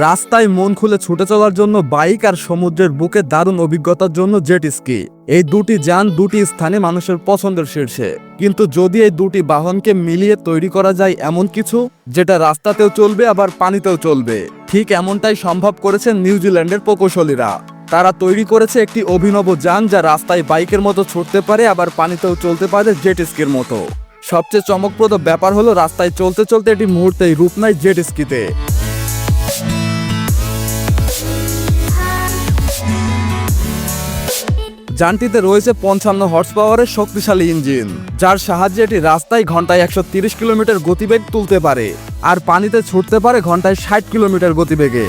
রাস্তায় মন খুলে ছুটে চলার জন্য বাইক আর সমুদ্রের বুকে দারুণ অভিজ্ঞতার জন্য জেট স্কি। এই দুটি যান দুটি স্থানে মানুষের পছন্দের শীর্ষে। কিন্তু যদি এই দুটি বাহনকে মিলিয়ে তৈরি করা যায় এমন কিছু, যেটা রাস্তাতেও চলবে আবার পানিতেও চলবে। ঠিক এমনটাই সম্ভব করেছেন নিউজিল্যান্ডের প্রকৌশলীরা। তারা তৈরি করেছে একটি অভিনব যান যা রাস্তায় বাইকের মতো ছুটতে পারে, আবার পানিতেও চলতে পারে জেট স্কির মতো। সবচেয়ে চমকপ্রদ ব্যাপার হলো, রাস্তায় চলতে চলতে এটি মুহূর্তেই রূপ নেয় জেট স্কিতে। যানটিতে রয়েছে পঞ্চান্ন হর্স পাওয়ারের শক্তিশালী ইঞ্জিন, যার সাহায্যে এটি রাস্তায় ঘন্টায় একশো কিলোমিটার গতিবেগ তুলতে পারে আর পানিতে ছুটতে পারে ঘন্টায় ষাট কিলোমিটার গতিবেগে।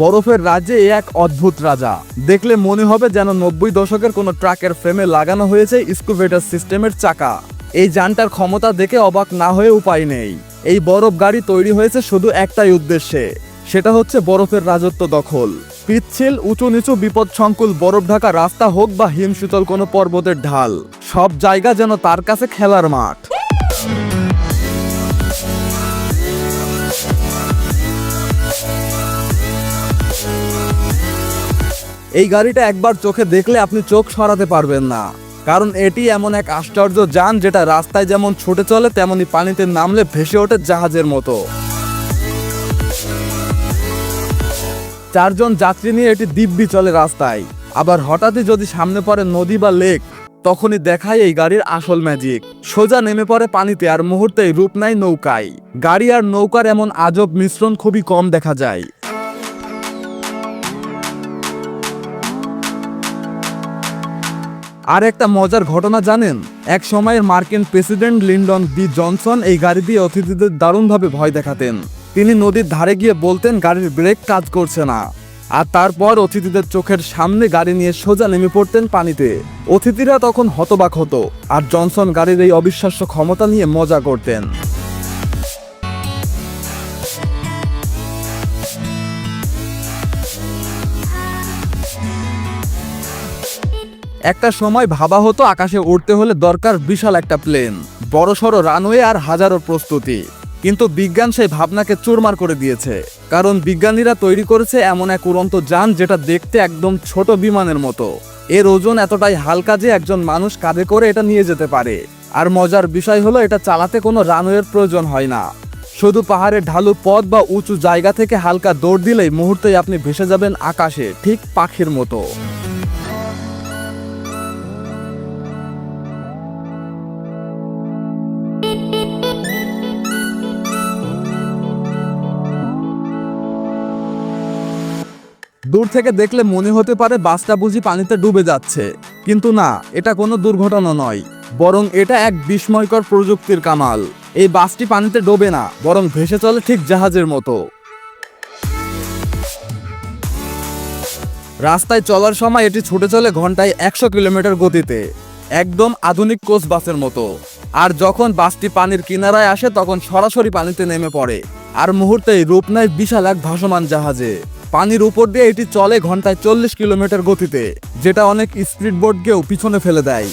বরফের রাজ্যে এ এক অদ্ভুত রাজা। দেখলে মনে হবে যেন নব্বই দশকের কোনো ট্রাকের ফ্রেমে লাগানো হয়েছে স্কুভেটার সিস্টেমের চাকা। এই যানটার ক্ষমতা দেখে অবাক না হয়ে উপায় নেই। এই বরফ গাড়ি তৈরি হয়েছে শুধু একটাই উদ্দেশ্যে। সেটা হচ্ছে বরফের রাজত্ব দখল। পিচ্ছিল উঁচু নিচু বিপদ সংকুল বরফ ঢাকা রাস্তা হোক বা হিমশীতল কোনো পর্বতের ঢাল, সব জায়গা যেন তার কাছে খেলার মাঠ। এই গাড়িটা একবার চোখে দেখলে আপনি চোখ সরাতে পারবেন না। কারণ এটি এমন এক আশ্চর্য যান যেটা রাস্তায় যেমন ছুটে চলে, তেমনি পানিতে নামলে ভেসে ওঠে জাহাজের মতো। চারজন যাত্রী নিয়ে এটি দিব্যি চলে রাস্তায়। আবার হঠাৎই যদি সামনে পড়ে নদী বা লেক, তখনই দেখায় এই গাড়ির আসল ম্যাজিক সোজা নেমে পড়ে পানিতে আর মুহূর্তেই রূপ নেয় নৌকায়। গাড়ি আর নৌকার এমন আজব মিশ্রণ খুবই কম দেখা যায়। আর একটা মজার ঘটনা জানেন? এক সময়ের মার্কিন প্রেসিডেন্ট লিন্ডন বি জনসন এই গাড়ি দিয়ে অতিথিদের দারুণভাবে ভয় দেখাতেন। তিনি নদীর ধারে গিয়ে বলতেন, গাড়ির ব্রেক কাজ করছে না। আর তারপর অতিথিদের চোখের সামনে গাড়ি নিয়ে সোজা নেমে পড়তেন পানিতে। অতিথিরা তখন হতবাক হতো, আর জনসন গাড়ির এই অবিশ্বাস্য ক্ষমতা নিয়ে মজা করতেন। একটা সময় ভাবা হতো আকাশে উড়তে হলে দরকার বিশাল একটা প্লেন বড়সড় রানওয়ে আর হাজারো প্রস্তুতি। কিন্তু বিজ্ঞান সেই ভাবনাকে চুরমার করে দিয়েছে, কারণ বিজ্ঞানীরা তৈরি করেছে এমন এক উড়ন্ত যান যেটা দেখতে একদম ছোট বিমানের মতো। এর ওজন এতটাই হালকা যে একজন মানুষ কাঁধে করে এটা নিয়ে যেতে পারে। আর মজার বিষয় হলো, এটা চালাতে কোনো রানওয়ের প্রয়োজন হয় না। শুধু পাহাড়ের ঢালু পথ বা উঁচু জায়গা থেকে হালকা দৌড় দিলেই মুহূর্তেই আপনি ভেসে যাবেন আকাশে, ঠিক পাখির মতো। দূর থেকে দেখলে মনে হতে পারে বাসটা বুঝি পানিতে ডুবে যাচ্ছে। কিন্তু না, এটা কোনো দুর্ঘটনা নয়। বরং এটা এক বিস্ময়কর প্রযুক্তির কামাল। এই বাসটি পানিতে ডোবে না, বরং ভেসে চলে ঠিক জাহাজের মতো। রাস্তায় চলার সময় এটি ছুটে চলে ঘন্টায় একশো কিলোমিটার গতিতে। একদম আধুনিক কোচ বাসের মতো। আর যখন বাসটি পানির কিনারায় আসে, তখন সরাসরি পানিতে নেমে পড়ে। আর মুহূর্তেই রূপ নেয় বিশাল এক ভাসমান জাহাজে। পানির উপর দিয়ে এটি চলে ঘন্টায় চল্লিশ কিলোমিটার গতিতে, যেটা অনেক স্পিড বোটকেও পিছনে ফেলে দেয়।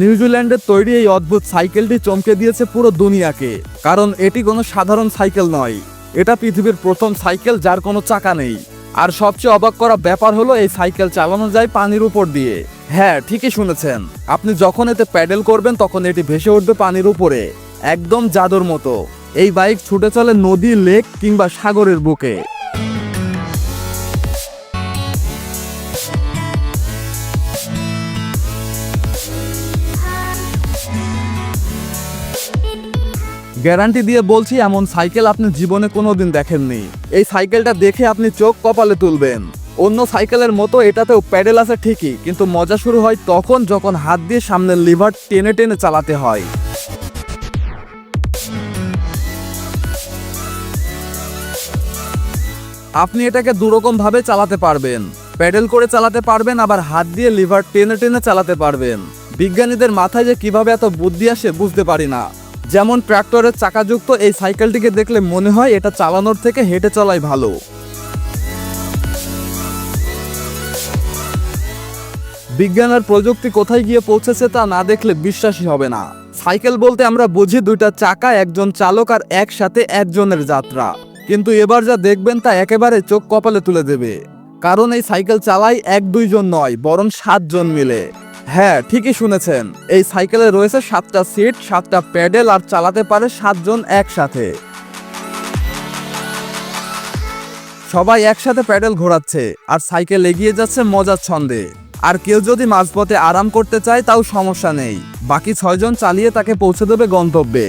নিউজিল্যান্ডের তৈরি এই অদ্ভুত সাইকেলটি চমকে দিয়েছে পুরো দুনিয়াকে, কারণ এটি কোনো সাধারণ সাইকেল নয়। এটা পৃথিবীর প্রথম সাইকেল যার কোনো চাকা নেই। আর সবচেয়ে অবাক করা ব্যাপার হলো এই সাইকেল চালানো যায় পানির উপর দিয়ে। হ্যাঁ ঠিকই শুনেছেন। আপনি যখন এতে প্যাডেল করবেন, তখন এটি ভেসে উঠবে পানির উপরে। একদম জাদুর মতো। এই বাইক ছুটে চলে নদী, লেক কিংবা সাগরের বুকে। গ্যারান্টি দিয়ে বলছি, এমন সাইকেল আপনি জীবনে কোনো দিন দেখেননি। এই সাইকেলটা দেখে আপনি চোখ কপালে তুলবেন। অন্য সাইকেলের মতো এটাতেও প্যাডেল আছে ঠিকই, কিন্তু মজা শুরু হয় তখন যখন হাত দিয়ে সামনের লিভার টেনে টেনে চালাতে হয়। আপনি এটাকে দুরকম ভাবে চালাতে পারবেন। প্যাডেল করে চালাতে পারবেন, আবার হাত দিয়ে লিভার টেনে টেনে চালাতে পারবেন। বিজ্ঞানীদের মাথায় যে কীভাবে এত বুদ্ধি আসে বুঝতে পারি না। যেমন ট্র্যাক্টরের চাকাযুক্ত এই সাইকেলটিকে দেখলে মনে হয় এটা চালানোর থেকে হেঁটে চলাই ভালো। বিজ্ঞান আর প্রযুক্তি কোথায় গিয়ে পৌঁছেছে তা না দেখলে বিশ্বাসই হবে না। সাইকেল বলতে আমরা বুঝি দুইটা চাকা, একজন চালক আর একসাথে একজনের যাত্রা। কিন্তু এবার যা দেখবেন তা একেবারে চোখ কপালে তুলে দেবে। কারণ এই সাইকেল চালাই এক দুইজন নয়, বরং সাতজন মিলে। হ্যাঁ ঠিকই শুনেছেন। এই সাইকেলে রয়েছে সাতটা সিট, সাতটা প্যাডেল আর চালাতে পারে সাতজন একসাথে। সবাই একসাথে প্যাডেল ঘোরাচ্ছে আর সাইকেল এগিয়ে যাচ্ছে মজার ছন্দে। আর কেউ যদি মাঝপথে আরাম করতে চায় তাও সমস্যা নেই। বাকি ছয়জন চালিয়ে তাকে পৌঁছে দেবে গন্তব্যে।